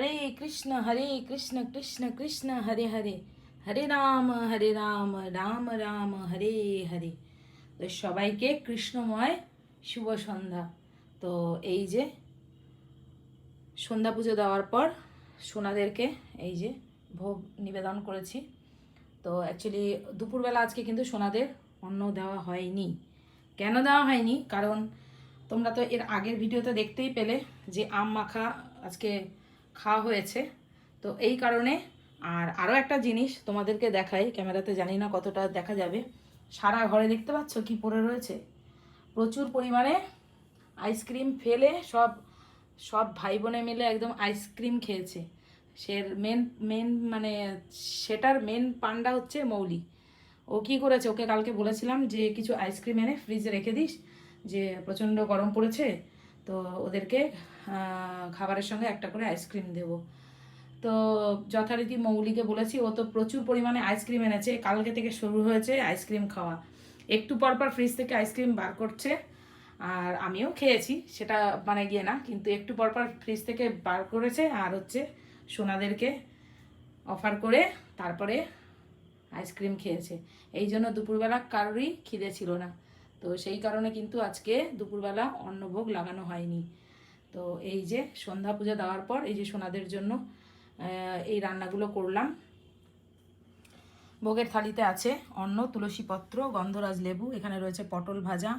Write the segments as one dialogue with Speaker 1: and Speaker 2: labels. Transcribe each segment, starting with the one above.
Speaker 1: হরে কৃষ্ণ হরে কৃষ্ণ কৃষ্ণ কৃষ্ণ হরে হরে হরে রাম হরে রাম রাম রাম হরে হরে তো সবাইকে কৃষ্ণময় শুভ সন্ধ্যা তো এই যে সন্ধ্যা পুজো দেওয়ার পর সোনাদেরকে এই যে ভোগ নিবেদন করেছি তো অ্যাকচুয়ালি দুপুরবেলা আজকে কিন্তু সোনাদের অন্ন দেওয়া হয়নি কেন দেওয়া হয়নি কারণ তোমরা তো এর আগের ভিডিওতে দেখতেই পেলে যে আম মাখা আজকে খাওয়া হয়েছে তো এই কারণে আর আরও একটা জিনিস তোমাদেরকে দেখাই ক্যামেরাতে জানি না কতটা দেখা যাবে সারা ঘরে দেখতে পাচ্ছ কি পড়ে রয়েছে প্রচুর পরিমাণে আইসক্রিম ফেলে সব সব ভাই বোনে মিলে একদম আইসক্রিম খেয়েছে সে মেন মেন মানে সেটার মেন পান্ডা হচ্ছে মৌলি ও কি করেছে ওকে কালকে বলেছিলাম যে কিছু আইসক্রিম এনে ফ্রিজে রেখে দিস যে প্রচণ্ড গরম পড়েছে তো ওদেরকে খাবারের সঙ্গে একটা করে আইসক্রিম দেবো তো যথারীতি মৌলিকে বলেছি ও তো প্রচুর পরিমাণে আইসক্রিম এনেছে কালকে থেকে শুরু হয়েছে আইসক্রিম খাওয়া একটু পর পর ফ্রিজ থেকে আইসক্রিম বার করছে আর আমিও খেয়েছি সেটা মানে গিয়ে না কিন্তু একটু পর পর ফ্রিজ থেকে বার করেছে আর হচ্ছে সোনাদেরকে অফার করে তারপরে আইসক্রিম খেয়েছে এই জন্য দুপুরবেলা কারোরই খিদে ছিল না তো সেই কারণে কিন্তু আজকে দুপুরবেলা অন্নভোগ লাগানো হয়নি তো এই যে সন্ধ্যা পুজো দেওয়ার পর এই যে সোনাদের জন্য এই রান্নাগুলো করলাম ভোগের থালিতে আছে অন্ন তুলসী পত্র গন্ধরাজ লেবু এখানে রয়েছে পটল ভাজা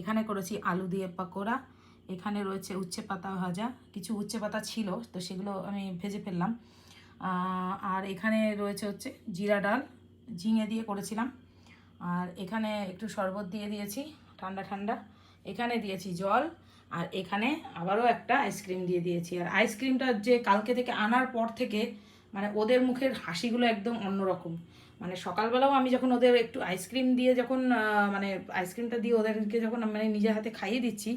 Speaker 1: এখানে করেছি আলু দিয়ে পাকোড়া এখানে রয়েছে উচ্ছে পাতা ভাজা কিছু উচ্ছে পাতা ছিল তো সেগুলো আমি ভেজে ফেললাম আর এখানে রয়েছে হচ্ছে জিরা ডাল ঝিঙে দিয়ে করেছিলাম আর এখানে একটু শরবত দিয়ে দিয়েছি ঠান্ডা ঠান্ডা এখানে দিয়েছি জল আর এখানে আবারও একটা আইসক্রিম দিয়ে দিয়েছি আর আইসক্রিমটা যে কালকে থেকে আনার পর থেকে মানে ওদের মুখের হাসিগুলো একদম অন্যরকম মানে সকালবেলাও আমি যখন ওদের একটু আইসক্রিম দিয়ে যখন মানে আইসক্রিমটা দিয়ে ওদেরকে যখন মানে নিজের হাতে খাইয়ে দিচ্ছি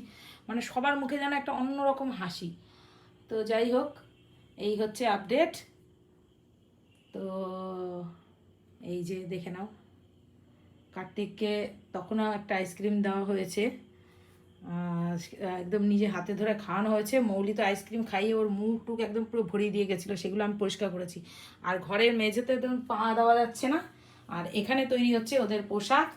Speaker 1: মানে সবার মুখে যেন একটা অন্যরকম হাসি তো যাই হোক এই হচ্ছে আপডেট তো এই যে দেখে নাও কার্তিককে তখনও একটা আইসক্রিম দেওয়া হয়েছে একদম নিজে হাতে ধরে খাওয়ানো হয়েছে মৌলি তো আইসক্রিম খাইয়ে ওর মুখ টুক একদম পুরো ভরিয়ে দিয়ে গেছিলো সেগুলো আমি পরিষ্কার করেছি আর ঘরের মেঝেতে একদম পা দেওয়া যাচ্ছে না আর এখানে তৈরি হচ্ছে ওদের পোশাক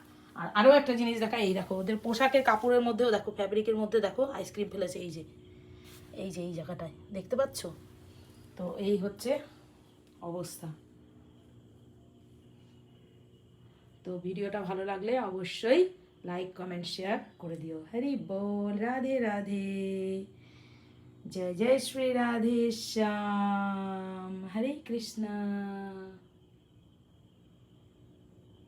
Speaker 1: আর আরও একটা জিনিস দেখা এই দেখো ওদের পোশাকের কাপড়ের মধ্যেও দেখো ফ্যাব্রিকের মধ্যে দেখো আইসক্রিম ফেলেছে এই যে এই যে এই জায়গাটায় দেখতে পাচ্ছ তো এই হচ্ছে অবস্থা তো ভিডিওটা ভালো লাগলে অবশ্যই লাইক কমেন্ট শেয়ার করে দিও হরি বল রাধে রাধে জয় জয় শ্রী রাধে শ্যাম হরে কৃষ্ণা